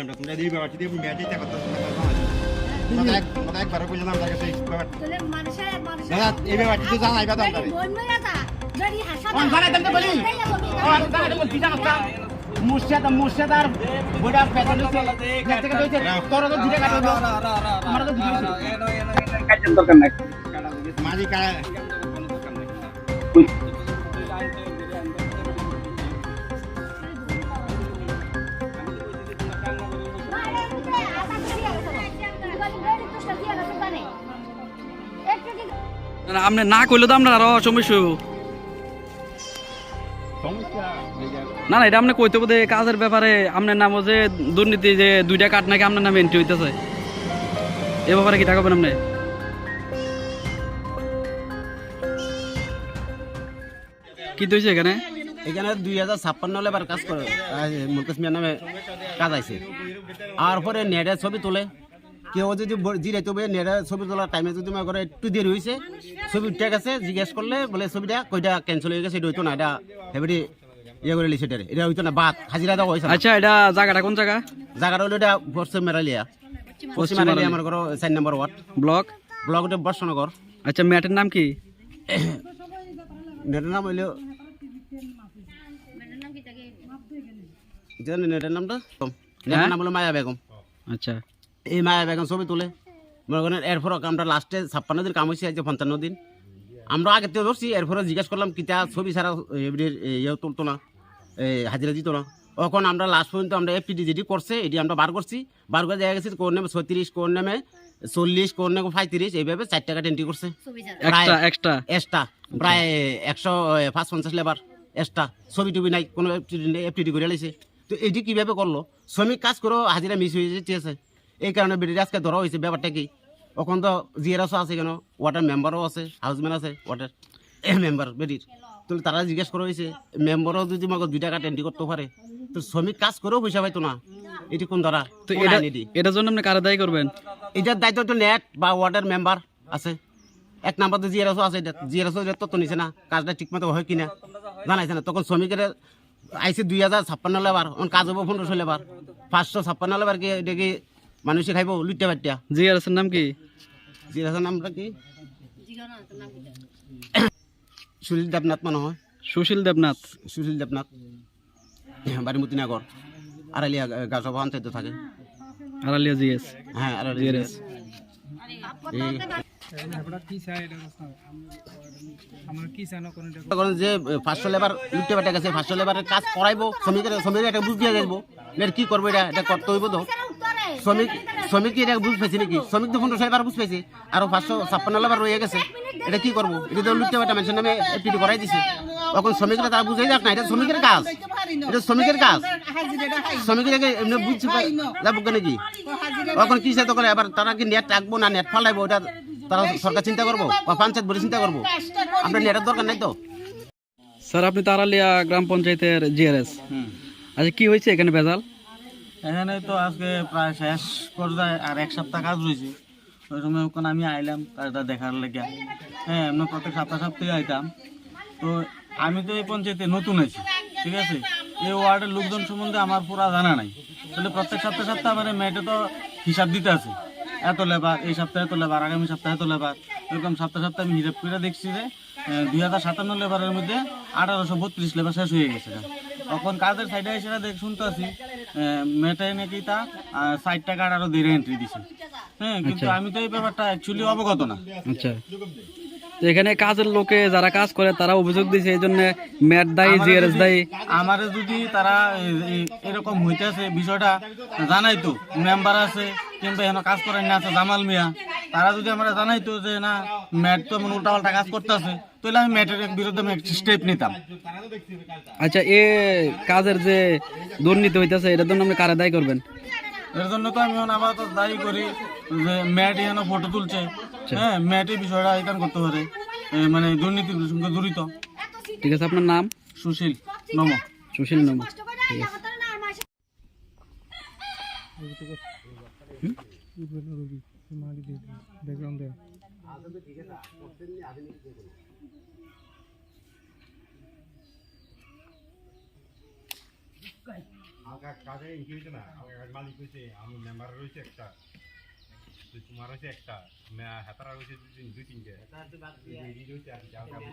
আমরা তোমরা এই ব্যাপারটি দিয়ে ম্যাচে দেখা তোমরা একবার বুঝলাম তার কাছে দাদা এই ব্যাপারটি তো যদি জানাই দেন তো বলি অন জানাই দেন কি জানো তা মুর্শিদ মুর্শিদ আর বড়া পেছনে থেকে দইছে তোর তো ধীরে কাটো আমার তো ধীরে কাটেন দরকার নাই মাঝি কায় আপনি না করলে তো আপনার আরও সমস্যা না না, এটা আপনি কইতে বোধ কাজের ব্যাপারে আপনার নামও যে দুর্নীতি যে দুইটা কাঠ নাকি আপনার নামে এন্ট্রি হইতেছে। এ ব্যাপারে কি থাকবেন আপনি? কি হয়েছে এখানে? এখানে দুই হাজার ছাপ্পান্ন লেবার কাজ করে। মুলকেশ মিয়ার নামে কাজ আছে আর পরে নেটে ছবি তোলে। কেউ যদি ব- জিরাইতে হবে নেটে ছবি তোলার টাইমে যদি মনে করে একটু দেরি হয়েছে ছবি উঠে গেছে জিজ্ঞেস করলে বলে ছবিটা কইটা ক্যান্সেল হয়ে গেছে এটা হইতো না এটা এবারে ইয়ে করে লিছে এটারে। এটা হইতো না বাদ হাজিরা দেওয়া হয়েছে আচ্ছা এটা জায়গাটা কোন জায়গা জায়গাটা হলো এটা পশ্চিম মেরালিয়া পশ্চিম মেরালিয়া আমার ঘর চার নম্বর ওয়ার্ড ব্লক? ব্লক ওটা বর্ষনগর আচ্ছা ম্যাটের নাম কি? নেটের নাম হইল জানেন নেটের নামটা? নেটের নাম হলো মায়া বেগম। আচ্ছা। এই মায়া বেগম ছবি তোলে। মনে করেন এরপর আমরা লাস্টে ছাপ্পান্ন দিন কাম হয়েছে আজ পঞ্চান্ন দিন। আমরা আগে থেকে ধরছি এরপরে জিজ্ঞেস করলাম কিতা ছবি ছাড়া ইয়ে তুলতো না? এই হাজিরা দিত না? তখন আমরা লাস্ট পর্যন্ত আমরা এফটিডি যেটি করছে এটি আমরা বার করছি। বার করে দেখা গেছে কোন নামে ছত্রিশ কোন নামে চল্লিশ কোন নামে পঁয়ত্রিশ এইভাবে চার টাকা এন্ট্রি করছে। এক্সট্রা প্রায় একশো পাঁচ পঞ্চাশ লেবার এক্সট্রা ছবি টবি নাই কোনো এফটিডি করে লাইছে। তো এটি কীভাবে করল? শ্রমিক কাজ করেও হাজিরা মিস হয়ে যেতেছে। এই কারণে বেরিয়ে আজকে ধরা হয়েছে। ব্যাপারটা কি? ওখান তো জিয়ারাসও আছে কেন? ওয়াটার মেম্বারও আছে হাউসম্যান আছে ওয়াটার মেম্বার বেরির তো তারা জিজ্ঞেস করা হয়েছে মেম্বারও যদি আমাকে দুই টাকা টেন্টি করতে পারে তো শ্রমিক কাজ করেও পয়সা পাইতো না। এটি কোন ধরা? তো এটার জন্য আপনি কারা দায়ী করবেন? এটার দায়িত্ব তো নেট বা ওয়ার্ডের মেম্বার আছে। এক নাম্বার তো জিয়ারসও আছে এটা জিয়ারসও এটা তত নিছে না কাজটা ঠিকমতো হয় কিনা জানাইছে না। তখন শ্রমিকের আইসে দুই হাজার ছাপ্পান্ন লেবার কাজ হব পনেরোশো লেবার। পাঁচশো ছাপ্পান্ন লেবার কি এটা কি মানুষে খাইব লুটতে পারটিয়া জিআরএস এর নাম কি? জিয়ারসের নামটা কি? সুনীল দেবনাথ মনে হয়। সুশীল দেবনাথ। সুশীল দেবনাথ। বাড়ি মতিনগর আড়ালিয়া গাছবা অঞ্চলত থাকে আড়ালিয়া জিএস। হ্যাঁ আড়ালিয়া করেন যে পাঁচশো লেবার লুটতে পাঠা গেছে পাঁচশো লেবারের কাজ করাইবো শ্রমিকের শ্রমিকের একটা বুঝ দিয়ে যাইবো। এর কি করব এটা? এটা করতে হইব তো। শ্রমিক শ্রমিক কি এটা বুঝ পাইছে নাকি? শ্রমিক তো পনেরোশো লেবার বুঝ পাইছে। আর পাঁচশো ছাপ্পান্ন লেবার রয়ে গেছে। এটা কি করব? এটা তো লুটতে পাঠা মানুষের নামে এপিটি করাই দিছে। তখন শ্রমিকরা তারা বুঝাই যাক না এটা শ্রমিকের কাজ। এটা শ্রমিকের কাজ। শ্রমিকের এমনি বুঝছে যাব নাকি তখন কি সে তখন এবার তারা কি নেট রাখব না নেট ফালাইবো? এটা তারা সরকার চিন্তা করব? বা পঞ্চায়েত বলে চিন্তা করব? আমরা নেটের দরকার নাই তো? স্যার আপনি তো আড়ালিয়া গ্রাম পঞ্চায়েতের জিআরএস আচ্ছা কি হয়েছে এখানে ভেজাল? এখানে তো আজকে প্রায় শেষ পর্যায়ে আর এক সপ্তাহ কাজ রয়েছে। ওই সময় ওখানে আমি আইলাম কাজটা দেখার লেগে। হ্যাঁ এমনি প্রত্যেক সপ্তাহ সপ্তাহে আইতাম। তো আমি তো এই পঞ্চায়েতে নতুন আছি, ঠিক আছে? এই ওয়ার্ডের লোকজন সম্বন্ধে আমার পুরা জানা নাই। তাহলে প্রত্যেক সপ্তাহ সপ্তাহে আমার মেয়েটা তো হিসাব দিতে আছে। এত লেবার, এই সপ্তাহে এত লেবার, আগামী সপ্তাহে এত লেবার। এরকম সপ্তাহে সপ্তাহে আমি হিসাব করে দেখছি যে দুই হাজার সাতান্ন লেবারের মধ্যে আঠারোশো বত্রিশ লেবার শেষ হয়ে গেছে। তখন কাজের সাইডে এসে দেখ, শুনতে আছি মেয়েটাই নাকি তা ষাট টাকার আরও দেড় এন্ট্রি দিছে। হ্যাঁ কিন্তু আমি তো এই ব্যাপারটা অ্যাকচুয়ালি অবগত না। আচ্ছা। তো এখানে কাজের লোকে যারা কাজ করে তারা অভিযোগ দিয়েছে এই জন্য ম্যাট দায়ী জিআরএস দায়ী। আমার যদি তারা এরকম হইতেছে বিষয়টা জানাইতো। মেম্বার আছে কিংবা এখানে কাজ করেন না আছে জামাল মিয়া। তারা যদি আমরা জানাইতো যে না ম্যাট তো এমন উল্টাপাল্টা কাজ করতেছে তাহলে আমি ম্যাটের বিরুদ্ধে আমি স্টেপ নিতাম। আচ্ছা এ কাজের যে দুর্নীতি হইতেছে এটার জন্য আপনি কারা দায়ী করবেন? এর জন্য তো আমি আপাতত দায়ী করি যে ম্যাট এখানে ফটো তুলছে। হ্যাঁ ম্যাট এই বিষয়টা এখানে করতে পারে। এ, মানে দুর্নীতির সঙ্গে জড়িত ঠিক আছে আপনার নাম? সুশীল নম। সুশীল নম। ঠিক আছে। কাজে ইনকি না আমার মালিক হয়েছে আমার মেম্বার রয়েছে একটা। তোমার হয়েছে একটা হেতারা রয়েছে দুই দুই তিনটে। কাউকে-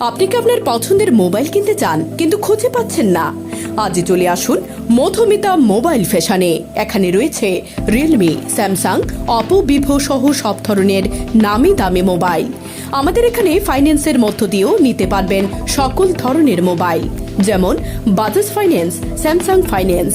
আপনি কি আপনার পছন্দের মোবাইল কিনতে চান কিন্তু খুঁজে পাচ্ছেন না? আজই চলে আসুন মধুমিতা মোবাইল ফ্যাশনে। এখানে রয়েছে রিয়েলমি স্যামসাং অপো ভিভো সহ সব ধরনের নামি দামি মোবাইল। আমাদের এখানে ফাইন্যান্সের মধ্য দিয়েও নিতে পারবেন সকল ধরনের মোবাইল যেমন বাজাজ ফাইন্যান্স স্যামসাং ফাইন্যান্স